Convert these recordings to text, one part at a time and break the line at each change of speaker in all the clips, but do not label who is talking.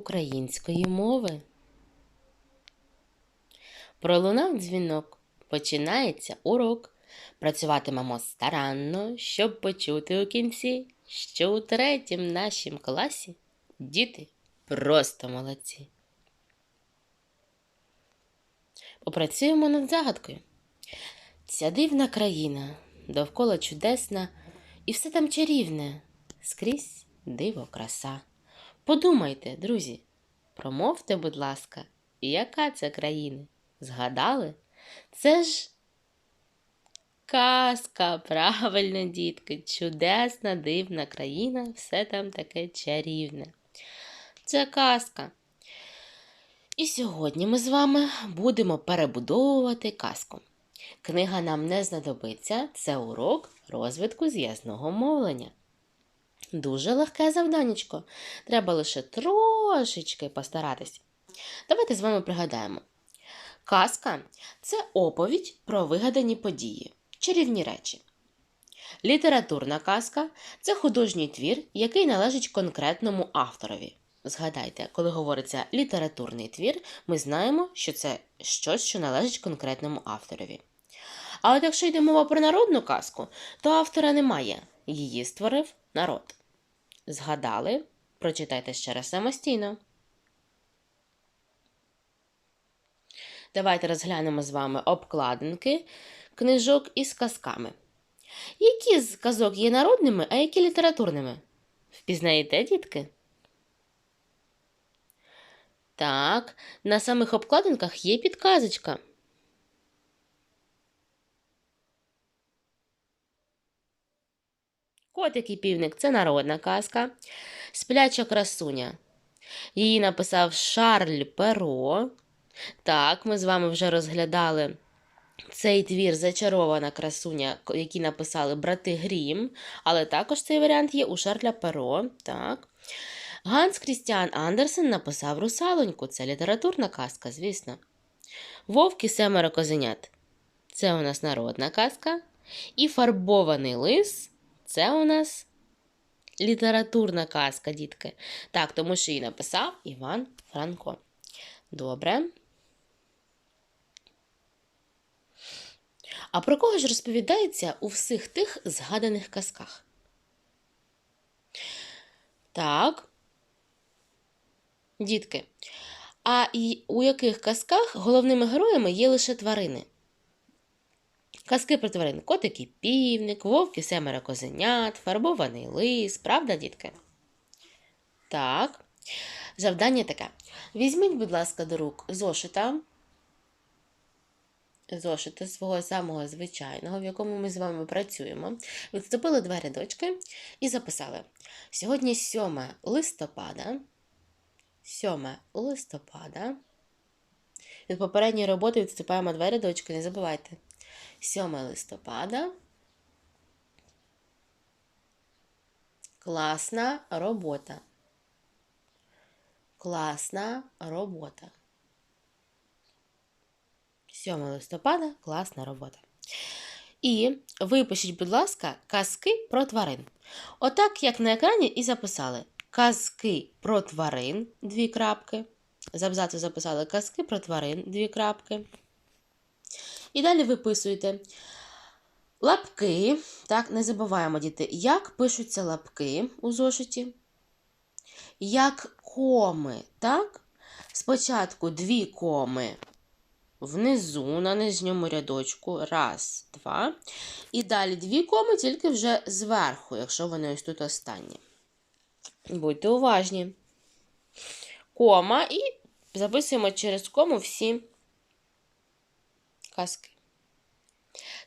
української мови. Пролунав дзвінок. Починається урок. Працюватимемо старанно, щоб почути у кінці, що у третім нашім класі діти просто молодці. Попрацюємо над загадкою. Ця дивна країна, довкола чудесна, і все там чарівне, скрізь диво, краса. Подумайте, друзі, промовте, будь ласка, яка це країна? Згадали? Це ж казка, правильно, дітки, чудесна, дивна країна, все там таке чарівне. Це казка. І сьогодні ми з вами будемо перебудовувати казку. Книга нам не знадобиться, це урок розвитку зв'язного мовлення. Дуже легке завданнячко. Треба лише трошечки постаратись. Давайте з вами пригадаємо. Казка це оповідь про вигадані події, чарівні речі. Літературна казка це художній твір, який належить конкретному авторові. Згадайте, коли говориться літературний твір, ми знаємо, що це щось, що належить конкретному авторові. А от якщо йде мова про народну казку, то автора немає. Її створив народ. Згадали? Прочитайте ще раз самостійно. Давайте розглянемо з вами обкладинки книжок із казками. Які з казок є народними, а які літературними? Впізнаєте, дітки? Так, на самих обкладинках є підказочка. Котик і півник це народна казка. Спляча красуня. Її написав Шарль Перо. Так, ми з вами вже розглядали цей твір Зачарована красуня, який написали брати Грім, але також цей варіант є у Шарля Перо. Так. Ганс Крістіан Андерсен написав Русалоньку. Це літературна казка, звісно. Вовк і семеро козенят. Це у нас народна казка. І фарбований лис це у нас літературна казка, дітки. Так, тому що її написав Іван Франко. Добре. А про кого ж розповідається у всіх тих згаданих казках? Так. Дітки. А у яких казках головними героями є лише тварини? Казки про тварин котик і півник, вовк і семеро козенят, фарбований лис, правда, дітки? Так. Завдання таке. Візьміть, будь ласка, до рук зошита. Зошита свого самого звичайного, в якому ми з вами працюємо. Відступили два рядочки і записали. Сьогодні 7 листопада. 7 листопада. Від попередньої роботи відступаємо два рядочки, не забувайте. 7 листопада. Класна робота. Класна робота. 7 листопада класна робота. І випишіть, будь ласка, казки про тварин. Отак, як на екрані, і записали казки про тварин дві крапки. З абзацу записали казки про тварин дві крапки. І далі виписуєте лапки. Так, не забуваємо, діти, як пишуться лапки у зошиті. Як коми, так? Спочатку дві коми внизу, на нижньому рядочку. Раз, два. І далі дві коми тільки вже зверху, якщо вони ось тут останні. Будьте уважні. Кома і записуємо через кому всі казки.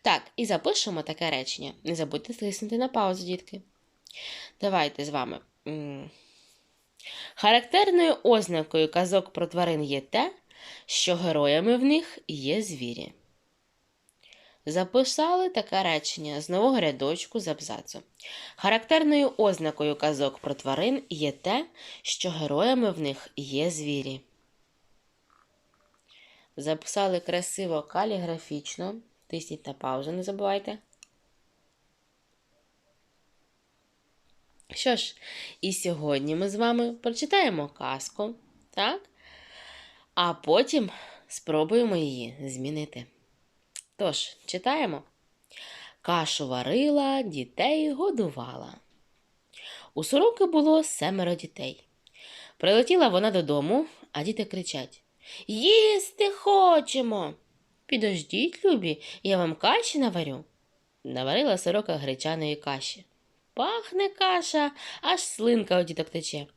Так, і запишемо таке речення. Не забудьте стиснути на паузу, дітки. Давайте з вами. Характерною ознакою казок про тварин є те, що героями в них є звірі. Записали таке речення з нового рядочку з абзацу. Характерною ознакою казок про тварин є те, що героями в них є звірі. Записали красиво каліграфічно. Тисніть на паузу, не забувайте. Що ж, і сьогодні ми з вами прочитаємо казку, так? А потім спробуємо її змінити. Тож, читаємо. Кашу варила, дітей годувала. У сороки було семеро дітей. Прилетіла вона додому, а діти кричать Їсти хочемо. Підождіть, любі, я вам каші наварю. Наварила сорока гречаної каші. Пахне каша, аж слинка у діток тече.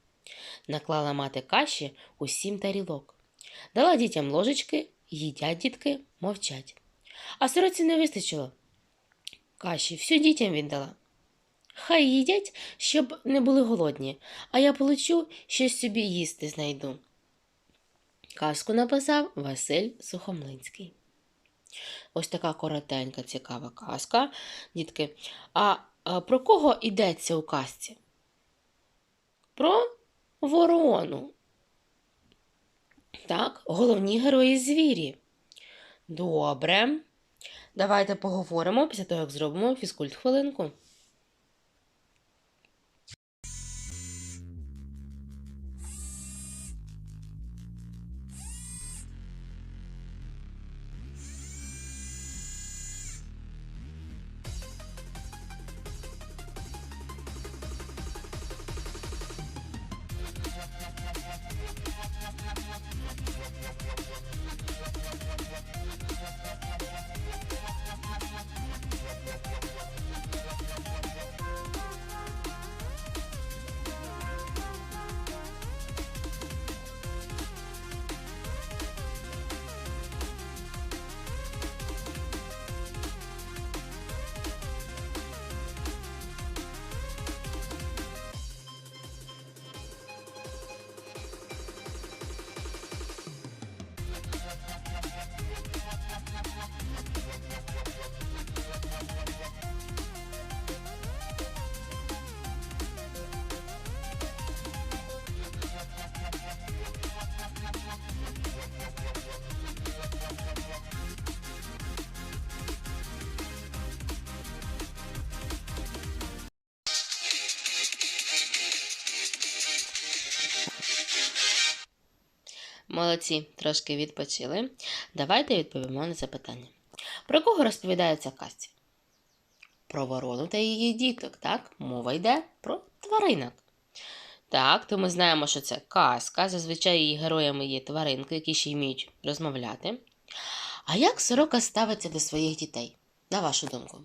Наклала мати каші у сім тарілок. Дала дітям ложечки, їдять дітки, мовчать. А сороці не вистачило. Каші всю дітям віддала. Хай їдять, щоб не були голодні, а я полечу, щось собі їсти знайду. Казку написав Василь Сухомлинський. Ось така коротенька, цікава казка, дітки. А, про кого йдеться у казці? Про ворону. Так, головні герої звірі. Добре. Давайте поговоримо після того, як зробимо фізкульт хвилинку. Молодці, трошки відпочили. Давайте відповімо на запитання. Про кого розповідається казці? Про ворону та її діток, так? Мова йде про тваринок. Так, то ми знаємо, що це казка. Зазвичай її героями є тваринки, які ще вміють розмовляти. А як сорока ставиться до своїх дітей? На вашу думку?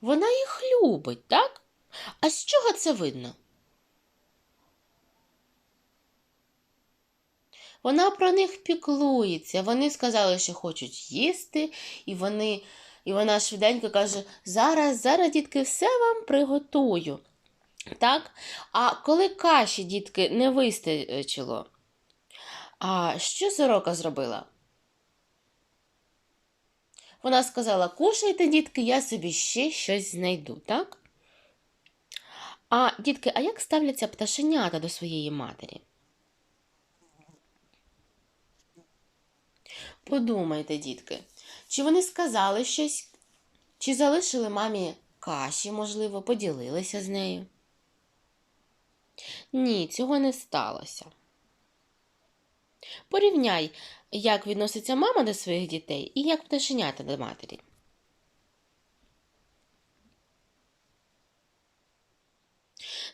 Вона їх любить, так? А з чого це видно? Вона про них піклується. Вони сказали, що хочуть їсти, і вони, і вона швиденько каже: зараз, зараз, дітки, все вам приготую. Так? А коли каші, дітки, не вистачило, а що сорока зробила? Вона сказала: кушайте, дітки, я собі ще щось знайду, так? А дітки, а як ставляться пташенята до своєї матері? Подумайте, дітки, чи вони сказали щось, чи залишили мамі каші, можливо, поділилися з нею? Ні, цього не сталося. Порівняй, як відноситься мама до своїх дітей і як пташенята до матері.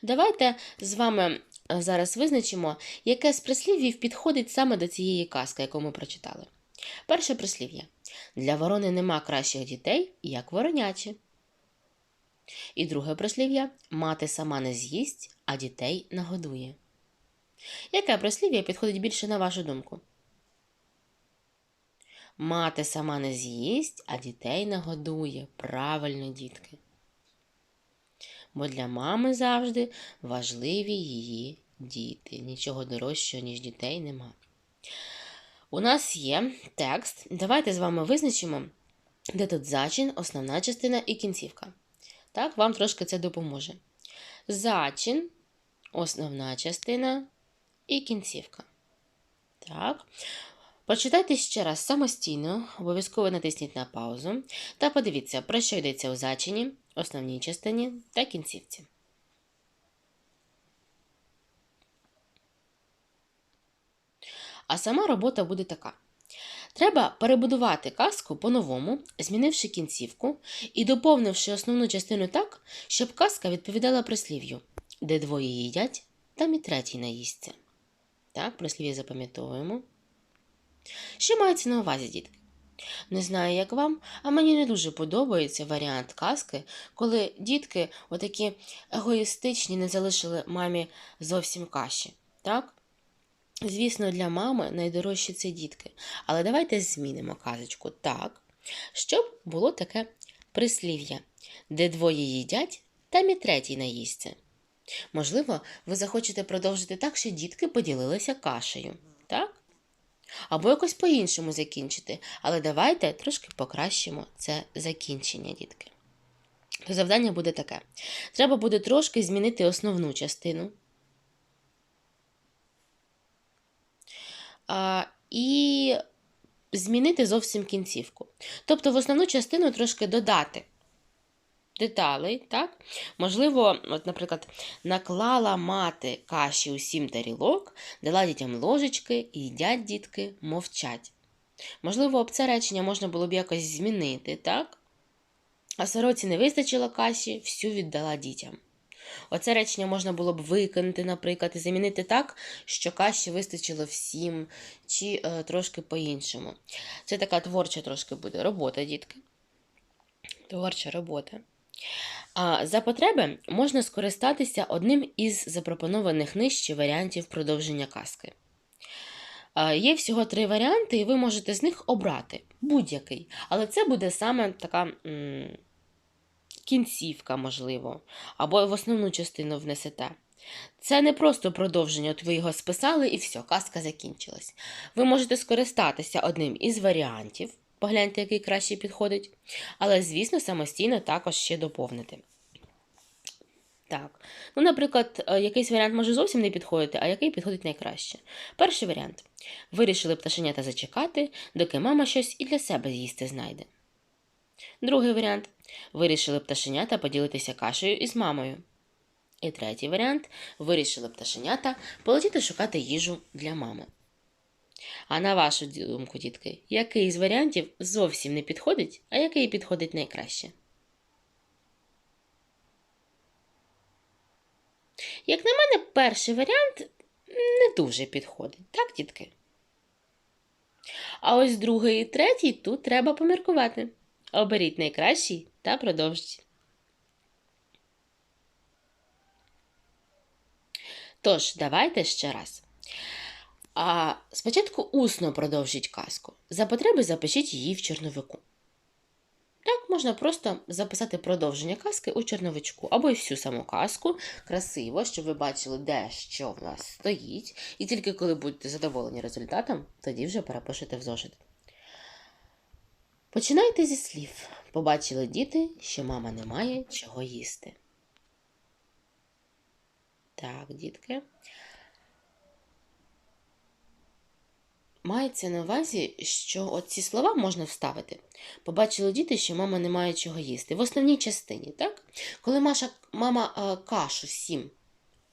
Давайте з вами зараз визначимо, яке з прислів'їв підходить саме до цієї казки, яку ми прочитали. Перше прислів'я. Для ворони нема кращих дітей, як воронячі. І друге прислів'я мати сама не з'їсть, а дітей нагодує. Яке прислів'я підходить більше на вашу думку? Мати сама не з'їсть, а дітей нагодує. Правильно, дітки. Бо для мами завжди важливі її діти. Нічого дорожчого, ніж дітей, нема. У нас є текст. Давайте з вами визначимо, де тут зачин, основна частина і кінцівка. Так, вам трошки це допоможе. Зачин, основна частина і кінцівка. Так. Почитайте ще раз самостійно, обов'язково натисніть на паузу та подивіться, про що йдеться у зачині, основній частині та кінцівці. А сама робота буде така. Треба перебудувати казку по-новому, змінивши кінцівку і доповнивши основну частину так, щоб казка відповідала прислів'ю, де двоє їдять, там і третій наїсться. Так, прислів'я запам'ятовуємо. Що мається на увазі, дітки? Не знаю, як вам, а мені не дуже подобається варіант казки, коли дітки отакі егоїстичні не залишили мамі зовсім каші. Так? Звісно, для мами найдорожчі це дітки. Але давайте змінимо казочку так, щоб було таке прислів'я, де двоє їдять, там і третій наїсться. Можливо, ви захочете продовжити так, що дітки поділилися кашею, так? Або якось по-іншому закінчити. Але давайте трошки покращимо це закінчення, дітки. То завдання буде таке: треба буде трошки змінити основну частину. І змінити зовсім кінцівку. Тобто в основну частину трошки додати деталей, так? Можливо, от, наприклад, наклала мати каші у сім тарілок, дала дітям ложечки їдять дітки, мовчать. Можливо, об це речення можна було б якось змінити, так? А сороці не вистачило каші, всю віддала дітям. Оце речення можна було б викинути, наприклад, і замінити так, що каші вистачило всім, чи е, трошки по-іншому. Це така творча трошки буде робота, дітки. Творча робота. А За потреби можна скористатися одним із запропонованих нижче варіантів продовження казки. Є всього три варіанти, і ви можете з них обрати будь-який. Але це буде саме така м кінцівка, можливо, або в основну частину внесете. Це не просто продовження, от ви його списали і все, казка закінчилась. Ви можете скористатися одним із варіантів, погляньте, який краще підходить, але, звісно, самостійно також ще доповнити. Так, ну, наприклад, е, якийсь варіант може зовсім не підходити, а який підходить найкраще. Перший варіант. Вирішили пташенята зачекати, доки мама щось і для себе з'їсти знайде. Другий варіант. Вирішили пташенята поділитися кашею із мамою. І третій варіант вирішили пташенята полетіти шукати їжу для мами. А на вашу думку, дітки, який з варіантів зовсім не підходить, а який підходить найкраще? Як на мене, перший варіант не дуже підходить, так, дітки? А ось другий і третій тут треба поміркувати. Оберіть найкращий та продовжіть. Тож, давайте ще раз. А Спочатку усно продовжіть казку. За потреби запишіть її в чорновику. Так, можна просто записати продовження казки у чорновичку, або й всю саму казку красиво, щоб ви бачили, де що в нас стоїть. І тільки коли будете задоволені результатом, тоді вже перепишете в зошит. Починайте зі слів. Побачили діти, що мама не має чого їсти. Так, дітки. Мається на увазі, що от ці слова можна вставити. Побачили діти, що мама не має чого їсти. В основній частині, так? Коли Маша, мама а, кашу всім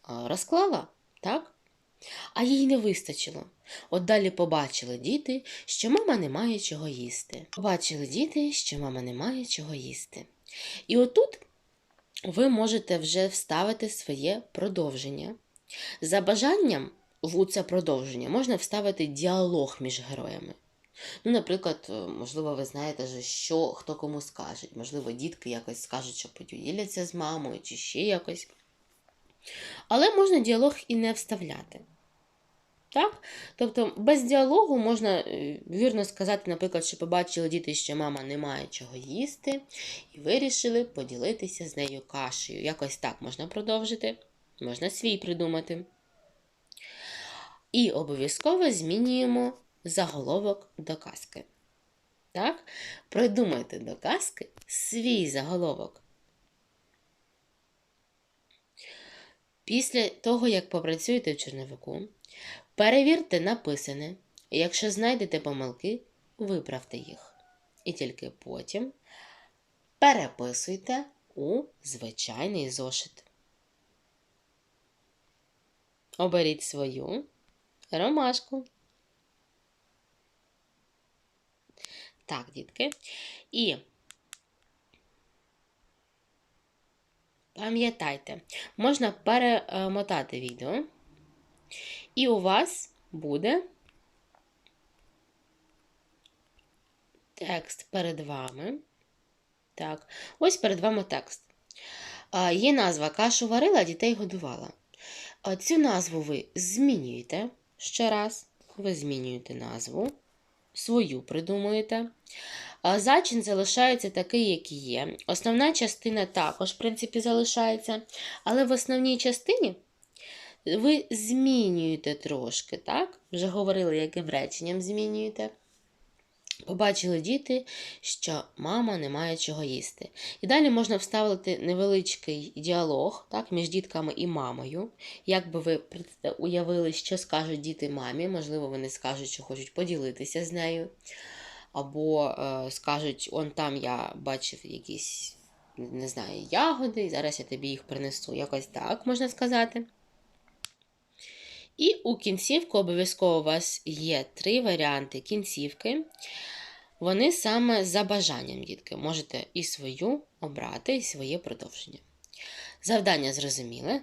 а, розклала, так? а їй не вистачило. От далі побачили діти, що мама не має чого їсти. Побачили діти, що мама не має чого їсти. І отут ви можете вже вставити своє продовження. За бажанням в це продовження можна вставити діалог між героями. Ну, Наприклад, можливо, ви знаєте, що хто кому скаже. Можливо, дітки якось скажуть, що поділяться з мамою, чи ще якось. Але можна діалог і не вставляти. Так? Тобто без діалогу можна е, вірно сказати, наприклад, що побачили діти, що мама не має чого їсти, і вирішили поділитися з нею кашею. Якось так можна продовжити, можна свій придумати. І обов'язково змінюємо заголовок до казки. Так? Придумайте до казки свій заголовок. Після того, як попрацюєте в черновику, Перевірте написане Якщо знайдете помилки, виправте їх. І тільки потім переписуйте у звичайний зошит. Оберіть свою ромашку. Так, дітки. І пам'ятайте, можна перемотати відео, і у вас буде текст перед вами. Так, ось перед вами текст. Є назва кашу варила, дітей годувала. Цю назву ви змінюєте ще раз. Ви змінюєте назву, свою придумуєте. Зачин залишається такий, який є. Основна частина також, в принципі, залишається. Але в основній частині ви змінюєте трошки, так? Вже говорили, яким реченням змінюєте. Побачили діти, що мама не має чого їсти. І далі можна вставити невеличкий діалог так, між дітками і мамою. Як би ви уявили, що скажуть діти мамі, можливо, вони скажуть, що хочуть поділитися з нею. Або е, скажуть, он там я бачив якісь, не знаю, ягоди, і зараз я тобі їх принесу. Якось так можна сказати. І у кінцівку обов'язково у вас є три варіанти кінцівки. Вони саме за бажанням, дітки. Можете і свою обрати, і своє продовження. Завдання зрозуміле?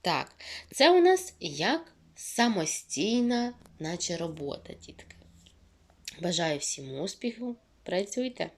Так, це у нас як самостійна, наче робота, дітки. Бажаю всім успіху. Працюйте!